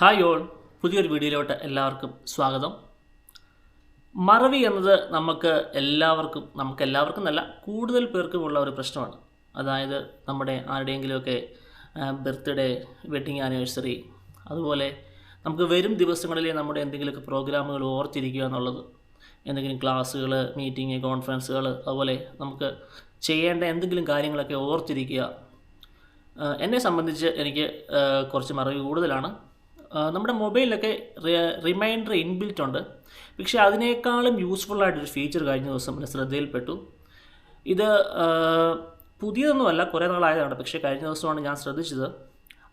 Hi all. പുതിയൊരു വീഡിയോയിലോട്ട് എല്ലാവർക്കും സ്വാഗതം. മറവി എന്നത് നമുക്ക് എല്ലാവർക്കും നമുക്ക് എല്ലാവർക്കും നല്ല കൂടുതൽ പേർക്കും ഉള്ള ഒരു പ്രശ്നമാണ്. അതായത് നമ്മുടെ ആരുടെയെങ്കിലുമൊക്കെ ബർത്ത്ഡേ വെഡിങ് ആനിവേഴ്സറി അതുപോലെ നമുക്ക് വരും ദിവസങ്ങളിലെ നമ്മുടെ എന്തെങ്കിലുമൊക്കെ പ്രോഗ്രാമുകൾ ഓർത്തിരിക്കുക എന്നുള്ളത്. എന്തെങ്കിലും ക്ലാസ്സുകൾ മീറ്റിംഗ് കോൺഫറൻസുകൾ അതുപോലെ നമുക്ക് ചെയ്യേണ്ട എന്തെങ്കിലും കാര്യങ്ങളൊക്കെ ഓർത്തിരിക്കുക. എന്നെ സംബന്ധിച്ച് എനിക്ക് കുറച്ച് മറവി കൂടുതലാണ്. നമ്മുടെ മൊബൈലിലൊക്കെ റിമൈൻഡർ ഇൻബിൽറ്റ് ഉണ്ട്. പക്ഷേ അതിനേക്കാളും യൂസ്ഫുൾ ആയിട്ടൊരു ഫീച്ചർ കഴിഞ്ഞ ദിവസം എന്റെ ശ്രദ്ധയിൽപ്പെട്ടു. ഇത് പുതിയതൊന്നുമല്ല കുറേ നാളായതാണ്. പക്ഷേ കഴിഞ്ഞ ദിവസമാണ് ഞാൻ ശ്രദ്ധിച്ചത്.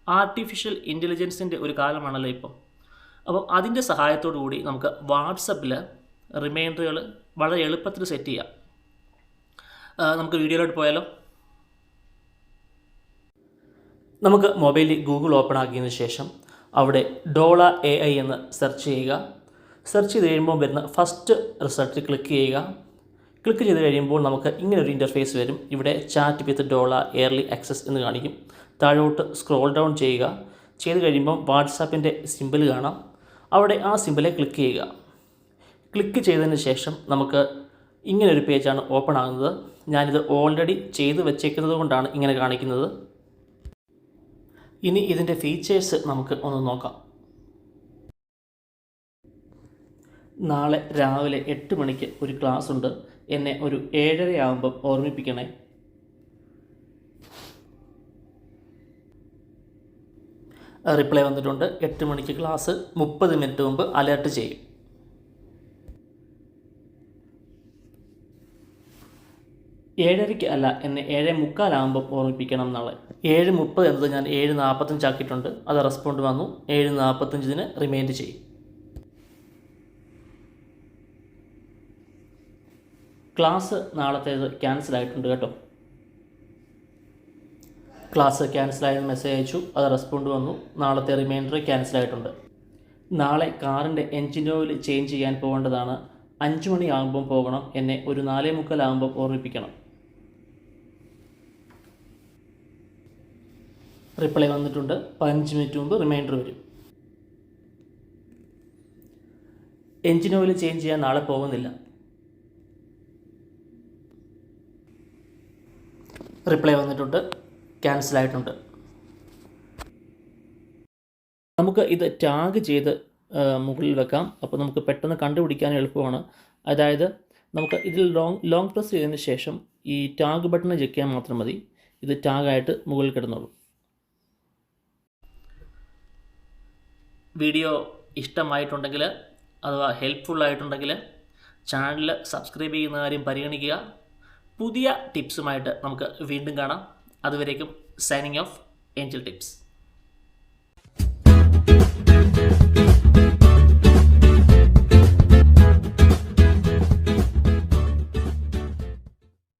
ആർട്ടിഫിഷ്യൽ ഇന്റലിജൻസിന്റെ ഒരു കാലമാണല്ലോ ഇപ്പം. അപ്പം അതിന്റെ സഹായത്തോടു കൂടി നമുക്ക് വാട്സപ്പിൽ റിമൈൻഡറുകൾ വളരെ എളുപ്പത്തിൽ സെറ്റ് ചെയ്യാം. നമുക്ക് വീഡിയോയിലോട്ട് പോയാലോ? നമുക്ക് മൊബൈലിൽ ഗൂഗിൾ ഓപ്പൺ ആക്കിയതിന് ശേഷം അവിടെ ഡോള എ ഐ എന്ന് സെർച്ച് ചെയ്യുക. സെർച്ച് ചെയ്ത് കഴിയുമ്പോൾ വരുന്ന ഫസ്റ്റ് റിസൾട്ട് ക്ലിക്ക് ചെയ്യുക. ക്ലിക്ക് ചെയ്ത് കഴിയുമ്പോൾ നമുക്ക് ഇങ്ങനെ ഒരു ഇന്റർഫേസ് വരും. ഇവിടെ chat with Dola early access എന്ന് കാണിക്കും. താഴോട്ട് സ്ക്രോൾ ഡൗൺ ചെയ്യുക. ചെയ്ത് കഴിയുമ്പോൾ വാട്സാപ്പിന്റെ സിമ്പിൾ കാണാം. അവിടെ ആ സിമ്പിളെ ക്ലിക്ക് ചെയ്യുക. ക്ലിക്ക് ചെയ്തതിന് ശേഷം നമുക്ക് ഇങ്ങനൊരു പേജാണ് ഓപ്പൺ ആകുന്നത്. ഞാനിത് ഓൾറെഡി ചെയ്ത് വെച്ചേക്കുന്നത് കൊണ്ടാണ് ഇങ്ങനെ കാണിക്കുന്നത്. ഇനി ഇതിന്റെ ഫീച്ചേഴ്സ് നമുക്ക് ഒന്ന് നോക്കാം. നാളെ രാവിലെ എട്ട് മണിക്ക് ഒരു ക്ലാസ് ഉണ്ട്. എന്നെ ഒരു ഏഴര ആകുമ്പം ഓർമ്മിപ്പിക്കണേ. റിപ്ലൈ വന്നിട്ടുണ്ട്. എട്ട് മണിക്ക് ക്ലാസ് മുപ്പത് മിനിറ്റ് മുമ്പ് അലേർട്ട് ചെയ്യും. ഏഴരയ്ക്ക് അല്ല എന്നെ ഏഴ് മുക്കാലാകുമ്പോൾ ഓർമ്മിപ്പിക്കണം നാളെ. ഏഴ് മുപ്പത് എന്നത് ഞാൻ ഏഴ് നാൽപ്പത്തഞ്ച് ആക്കിയിട്ടുണ്ട്. അത് റെസ്പോണ്ട് വന്നു. ഏഴ് നാൽപ്പത്തഞ്ചിന് റിമൈൻഡ് ചെയ്യും. ക്ലാസ് നാളത്തേത് ക്യാൻസൽ ആയിട്ടുണ്ട് കേട്ടോ. ക്ലാസ് ക്യാൻസൽ ആയെന്ന് മെസ്സേജ് അയച്ചു. അത് റെസ്പോണ്ട് വന്നു. നാളത്തെ റിമൈൻഡർ ക്യാൻസൽ ആയിട്ടുണ്ട്. നാളെ കാറിന്റെ എൻജിൻ ഓയിൽ ചേഞ്ച് ചെയ്യാൻ പോകേണ്ടതാണ്. അഞ്ച് മണിയാകുമ്പം പോകണം. എന്നെ ഒരു നാലേ മുക്കാലാകുമ്പം ഓർമ്മിപ്പിക്കണം. റിപ്ലൈ വന്നിട്ടുണ്ട്. പതിനഞ്ച് മിനിറ്റ് മുമ്പ് റിമൈൻഡർ വരും. എൻജിൻ ഓയിൽ ചേഞ്ച് ചെയ്യാൻ നാളെ പോകുന്നില്ല. റിപ്ലൈ വന്നിട്ടുണ്ട്. ക്യാൻസൽ ആയിട്ടുണ്ട്. നമുക്ക് ഇത് ടാഗ് ചെയ്ത് മുകളിൽ വെക്കാം. അപ്പോൾ നമുക്ക് പെട്ടെന്ന് കണ്ടുപിടിക്കാൻ എളുപ്പമാണ്. അതായത് നമുക്ക് ഇതിൽ ലോങ് ലോങ് പ്രസ് ചെയ്തതിന് ശേഷം ഈ ടാഗ് ബട്ടൺ ചെയ്യാൻ മാത്രം മതി. ഇത് ടാഗായിട്ട് മുകളിൽ കിടന്നോളും. വീഡിയോ ഇഷ്ടമായിട്ടുണ്ടെങ്കിൽ അഥവാ ഹെൽപ്ഫുള്ളായിട്ടുണ്ടെങ്കിൽ ചാനൽ സബ്സ്ക്രൈബ് ചെയ്യുന്ന കാര്യം പരിഗണിക്കുക. പുതിയ ടിപ്സുമായിട്ട് നമുക്ക് വീണ്ടും കാണാം. അതുവരേക്കും സൈനിങ് ഓഫ് ഏഞ്ചൽ ടിപ്സ്